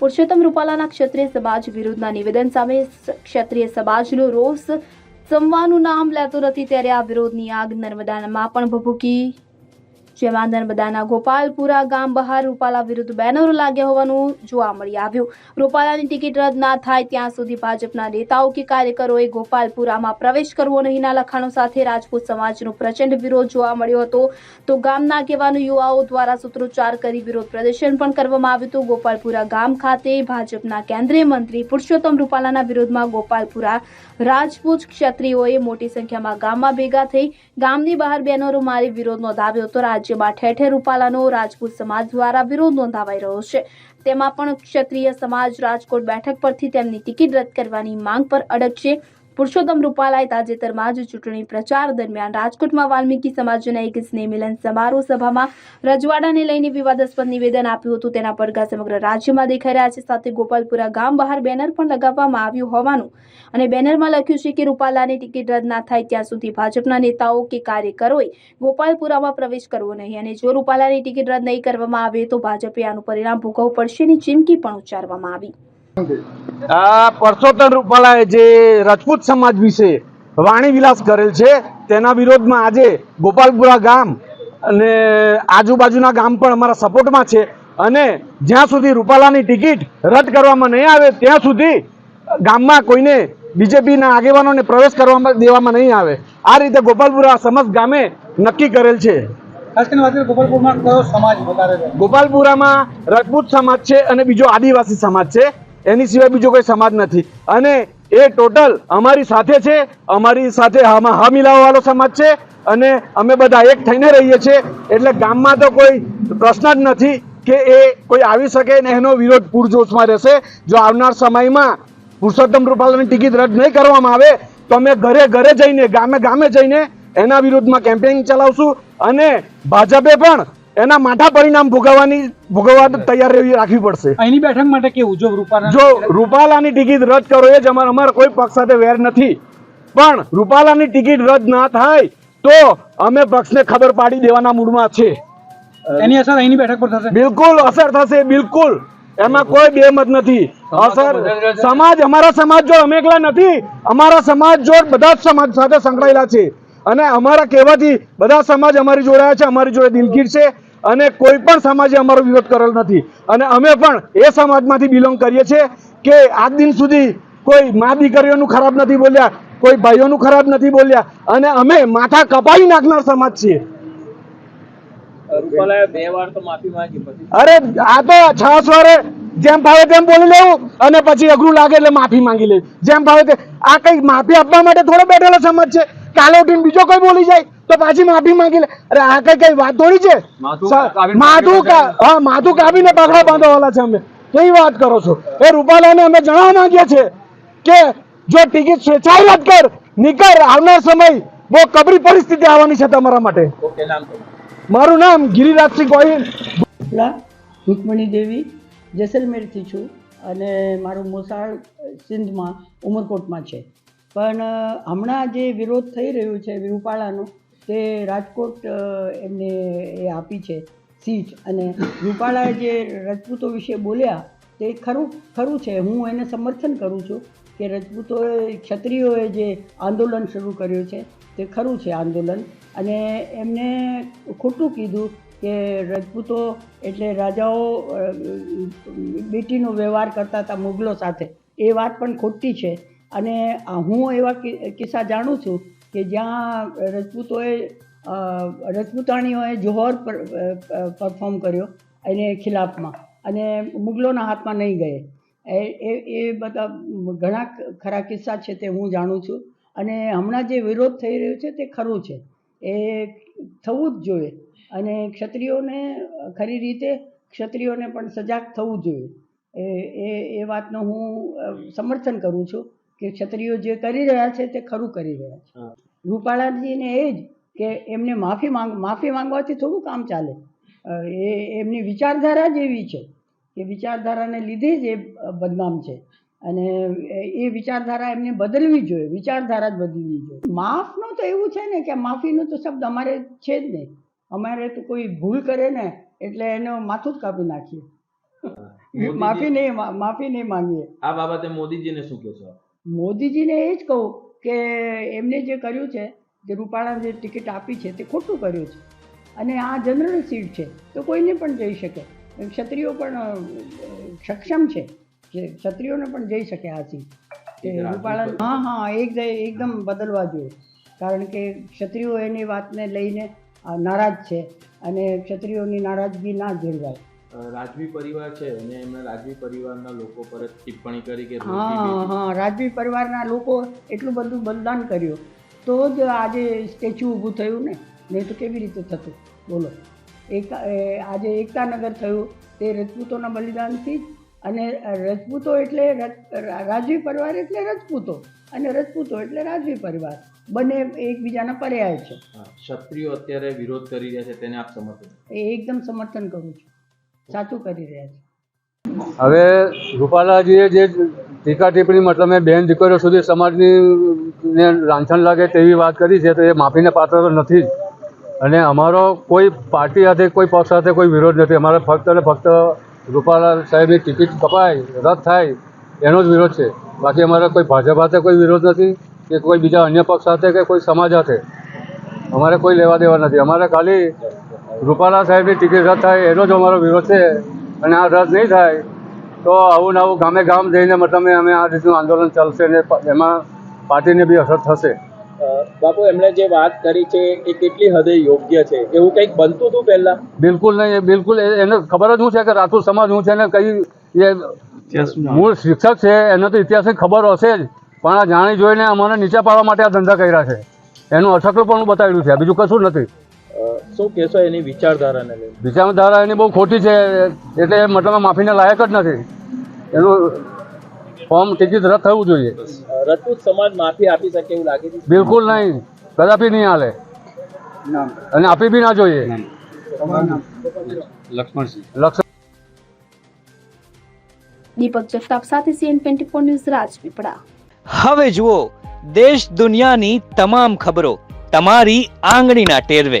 પુરુષોત્તમ રૂપાલાના ક્ષત્રિય સમાજ વિરુદ્ધના નિવેદન સામે ક્ષત્રિય સમાજનો રોષ. સંવાનું નામ લેતો નથી ત્યારે આ વિરોધની આગ નર્મદામાં પણ ભભૂકી. જેમાં નર્મદાના ગોપાલપુરા ગામ બહાર રૂપાલા વિરુદ્ધ બેનરો લાગ્યા હોવાનું જોવા મળી આવ્યું. રૂપાલાની ટિકિટ રદ ના થાય ત્યાં સુધી ભાજપના નેતાઓ કે કાર્યકરોએ ગોપાલપુરામાં પ્રવેશ કરવો નહીંના લખાણો સાથે રાજપૂત સમાજનો પ્રચંડ વિરોધ જોવા મળ્યો હતો. તો ગામના આગેવાનો યુવાઓ દ્વારા સૂત્રોચ્ચાર કરી વિરોધ પ્રદર્શન પણ કરવામાં આવ્યું હતું. ગોપાલપુરા ગામ ખાતે ભાજપના કેન્દ્રીય મંત્રી પુરુષોત્તમ રૂપાલાના વિરોધમાં ગોપાલપુરા રાજપૂત ક્ષત્રિયોએ મોટી સંખ્યામાં ગામમાં ભેગા થઈ ગામની બહાર બેનરો મારી વિરોધ નોંધાવ્યો હતો. રાજ્યમાં ઠેર ઠેર રૂપાલાનો રાજપૂત સમાજ દ્વારા વિરોધ નોંધાવાઈ રહ્યો છે. તેમાં પણ ક્ષત્રિય સમાજ રાજકોટ બેઠક પરથી તેમની ટિકિટ રદ કરવાની માંગ પર અડગ છે. પુરુષોત્તમ રૂપાલાએ તાજેતરમાં જ ચૂંટણી પ્રચાર દરમિયાન રાજકોટમાં વાલ્મીકી સમાજના એક સ્નેહ મિલન સમારોહ સભામાં રજવાડાને લઈને વિવાદાસ્પદ નિવેદન આપ્યું હતું. તેના પડઘા સમગ્ર રાજ્યમાં દેખાઈ રહ્યા છે. સાથે ગોપાલપુરા ગામ બહાર બેનર પણ લગાવવામાં આવ્યું હોવાનું અને બેનરમાં લખ્યું છે કે રૂપાલાની ટિકિટ રદ ના થાય ત્યાં સુધી ભાજપના નેતાઓ કે કાર્યકરોએ ગોપાલપુરામાં પ્રવેશ કરવો નહીં અને જો રૂપાલાની ટિકિટ રદ નહીં કરવામાં આવે તો ભાજપે આનું પરિણામ ભોગવવું પડશેની ચીમકી પણ ઉચ્ચારવામાં આવી. આ પરસોત્તમ રૂપાલાએ જે રાજપૂત સમાજ વિશે વાણી વિલાસ કરેલ છે તેના વિરોધમાં આજે ગોપાલપુરા ગામ અને આજુબાજુના ગામ પણ અમારા સપોર્ટમાં છે અને જ્યાં સુધી રૂપાલાની ટિકિટ રદ કરવામાં નહીં આવે ત્યાં સુધી ગામમાં કોઈને બીજેપીના આગેવાનોને પ્રવેશ કરવામાં દેવામાં નહીં આવે. આ રીતે ગોપાલપુરા સમસ્ત ગામે નક્કી કરેલ છે? ગોપાલપુરામાં રાજપૂત સમાજ છે અને બીજો આદિવાસી સમાજ છે. એની સિવાય બીજો કોઈ સમાજ નથી. અને એ ટોટલ અમારી સાથે છે, અમારી સાથે હા મિલાવવાળો સમાજ છે અને અમે બધા એક થઈને રહીએ છીએ. એટલે ગામમાં તો કોઈ પ્રશ્ન જ નથી કે એ કોઈ આવી શકે ને એનો વિરોધ પૂરજોશમાં રહેશે. જો આવનાર સમયમાં પુરુષોત્તમ રૂપાલાની ટિકિટ રદ નહીં કરવામાં આવે, તો અમે ઘરે ઘરે જઈને, ગામે ગામે જઈને એના વિરોધમાં કેમ્પેઇન ચલાવશું. અને ભાજપે પણ એના માઠા પરિણામ ભોગવવાની ભોગવવા તૈયાર રહેવી રાખવી પડશે. અહીંની બેઠક માટે કેવું? જો રૂપાલા જો રૂપાલાની ટિકિટ રદ કરો એ જ અમારા અમારા કોઈ પક્ષ સાથે વેર નથી. પણ રૂપાલાની ટિકિટ રદ ના થાય તો અમે પક્ષને ખબર પાડી દેવાના મૂડમાં છે. એની અસર અહીંની બેઠક પર થશે? બિલકુલ અસર થશે બિલકુલ. એમાં કોઈ બેમત નથી. અસર સમાજ અમારા સમાજ જો અમે એકલા નથી અમારા સમાજ જો બધા જ સમાજ સાથે સંકળાયેલા છે. અને અમારા કહેવાથી બધા સમાજ અમારી જોડે છે અમારી જોડે દિલગીર છે. અને કોઈ પણ સમાજે અમારો વિરોધ કરેલ નથી. અને અમે પણ એ સમાજમાંથી બિલોંગ કરીએ છીએ કે આજ દિન સુધી કોઈ મા દીકરીઓનું ખરાબ નથી બોલ્યા કોઈ ભાઈઓનું ખરાબ નથી બોલ્યા અને અમે માથા કપાઈ નાખનાર સમાજ છીએ. અરે આ તો છ વારે જેમ ભાવે તેમ બોલી લેવું અને પછી અઘરું લાગે એટલે માફી માંગી લેવી જેમ ભાવે તે આ કઈ માફી આપવા માટે થોડો બેઠેલો સમાજ છે. કાલે ઉઠીને બીજો કોઈ બોલી જાય તો પાછી માફી માંગી લે. અરે આ કઈ કઈ વાત થોડી છે? કા- હા માધુ કાપીને પગડા બાંધવાલા છે અમે. કઈ વાત કરો છો? એ રૂપાલાને અમે જણાવવા માંગીએ છીએ કે જો ટિકિટ સ્વેચ્છાએ રદ કર નીકળ આવનાર સમય બહુ કબરી પરિસ્થિતિ આવવાની છે તમારા માટે. મારું નામ ગિરિરાજસિંહ ગોહિલ. લા રૂકમણી દેવી જેસલમેરથી છું અને મારું મોસાળ સિંધમાં ઉમરકોટમાં છે. પણ હમણાં જે વિરોધ થઈ રહ્યો છે રૂપાલાનો તે રાજકોટ એમને એ આપી છે સીટ. અને રૂપાલાએ જે રજપૂતો વિશે બોલ્યા, તે ખરું ખરું છે. હું એને સમર્થન કરું છું કે રજપૂતોએ, ક્ષત્રિયોએ જે આંદોલન શરૂ કર્યું છે, તે ખરું છે આંદોલન. અને એમને ખોટું કીધું કે રજપૂતો એટલે રાજાઓ બેટીનો વ્યવહાર કરતા હતા મુગલો સાથે. એ વાત પણ ખોટી છે. અને હું એવા કિસ્સા જાણું છું કે જ્યાં રજપૂતોએ રજપૂતાણીઓએ જોહર પરફોર્મ કર્યો એને ખિલાફમાં અને મુગલોના હાથમાં નહીં ગયે. એ એ બધા ઘણા ખરા કિસ્સા છે તે હું જાણું છું અને હમણાં જે વિરોધ થઈ રહ્યો છે તે ખરું છે. એ થવું જ જોઈએ અને ક્ષત્રિયોને, ખરી રીતે ક્ષત્રિયોને પણ સજાગ થવું જોઈએ. એ એ વાતનું હું સમર્થન કરું છું. કે ક્ષત્રિયો જે કરી રહ્યા છે તે ખરું કરી રહ્યા છે. રૂપાળાજીને એ જ કે એમને માફી માંગ માફી માંગવાથી થોડું કામ ચાલે. એ એમની વિચારધારા જ એવી છે કે વિચારધારાને લીધે જ એ બદનામ છે. અને એ- વિચારધારા એમને બદલવી જોઈએ વિચારધારા જ બદલવી જોઈએ. માફનું તો એવું છે ને કે માફીનું તો શબ્દ અમારે છે જ નહીં. અમારે તો કોઈ ભૂલ કરે ને એટલે એનું માથું જ કાપી નાખીએ. માફી નહીં માફી નહીં માંગીએ. આ બાબતે મોદીજીને શું કહેશો મોદીજીને એ જ કહું કે એમને જે કર્યું છે જે રૂપાળા જે ટિકિટ આપી છે તે ખોટું કર્યું છે. અને આ જનરલ સીટ છે તો કોઈને પણ જઈ શકે. ક્ષત્રિયો પણ સક્ષમ છે કે ક્ષત્રિયોને પણ જઈ શકે આ સીટ. કે રૂપાળા હા હા એક એકદમ બદલવા જોઈએ. કારણ કે ક્ષત્રિયો એની વાતને લઈને નારાજ છે અને ક્ષત્રિયોની નારાજગી ના અ, રાજવી પરિવાર છે અને એમના રાજવી પરિવારના લોકો પર ટિપ્પણી કરી કે હા હા રાજવી પરિવારના લોકો એટલું બધું બલિદાન કર્યું. તો જ આજે સ્ટેચ્યુ ઊભું થયું ને? નહીં તો કેવી રીતે થતું? બોલો. એકતા આજે એકતાનગર થયું. તે રજપૂતોના બલિદાનથી જ અને રજપૂતો એટલે રજ- રાજવી પરિવાર એટલે રજપૂતો અને રજપૂતો એટલે રાજવી પરિવાર. બંને એકબીજાના પર્યાય છે. ક્ષત્રિયો અત્યારે વિરોધ કરી રહ્યા છે તેને આપ સમર્થન એ એકદમ સમર્થન કરું છું. સાચું કરી રહ્યા છે. હવે રૂપાલાજીએ જે ટીકા ટિપ્પણી મતલબ બેન દીકરીઓ સુધી સમાજની ને લાંછન લાગે તેવી વાત કરી છે તો એ માફીને પાત્ર તો નથી જ. અને અમારો કોઈ પાર્ટી સાથે, કોઈ પક્ષ સાથે કોઈ વિરોધ નથી. અમારે ફક્ત અને ફક્ત રૂપાલા સાહેબની ટિકિટ કપાય, રદ થાય, એનો જ વિરોધ છે. બાકી અમારે કોઈ ભાજપ સાથે કોઈ વિરોધ નથી કે કોઈ બીજા અન્ય પક્ષ સાથે કે કોઈ સમાજ સાથે. અમારે કોઈ લેવા દેવા નથી. અમારે ખાલી રૂપાલા સાહેબની ટિકિટ રદ થાય એનો જ અમારો વિરોધ છે અને આ રદ નહીં થાય તો આવું નવું ગામે ગામ જઈને મતલબ અમે આ રીતનું આંદોલન ચાલશે ને એમાં પાર્ટીને બી અસર થશે. બાપુ એમણે જે વાત કરી છે એ કેટલી હદે યોગ્ય છે? એવું કંઈક બનતું હતું પહેલા? બિલકુલ નહીં બિલકુલ એ- એને ખબર જ શું છે કે રાજપૂત સમાજ શું છે ને કઈ એ મૂળ શિક્ષક છે એને તો ઇતિહાસની ખબર હશે જ પણ આ જાણી જોઈને અમને નીચે પાડવા માટે આ ધંધા કર્યા છે. એનું અસકલું પણ બતાવ્યું છે બીજું કશું નથી. શું કહેશો એની વિચારધારાને લઈને? વિચારધારા એની બહુ ખોટી છે એટલે મતલબ માફીને લાયક જ નથી. એનું ફોર્મ ટિકિટ રદ થવું જોઈએ. રજપૂત સમાજ માફી આપી શકે એવું લાગે છે? બિલકુલ નહીં. કદાપી નહીં હાલે. અને આપી બી ના જોઈએ. દીપક જગતાપ સાથે CN twenty four news Rajpipla. હવે જુઓ દેશ દુનિયાની તમામ ખબરો તમારી આંગળીના ટેરવે.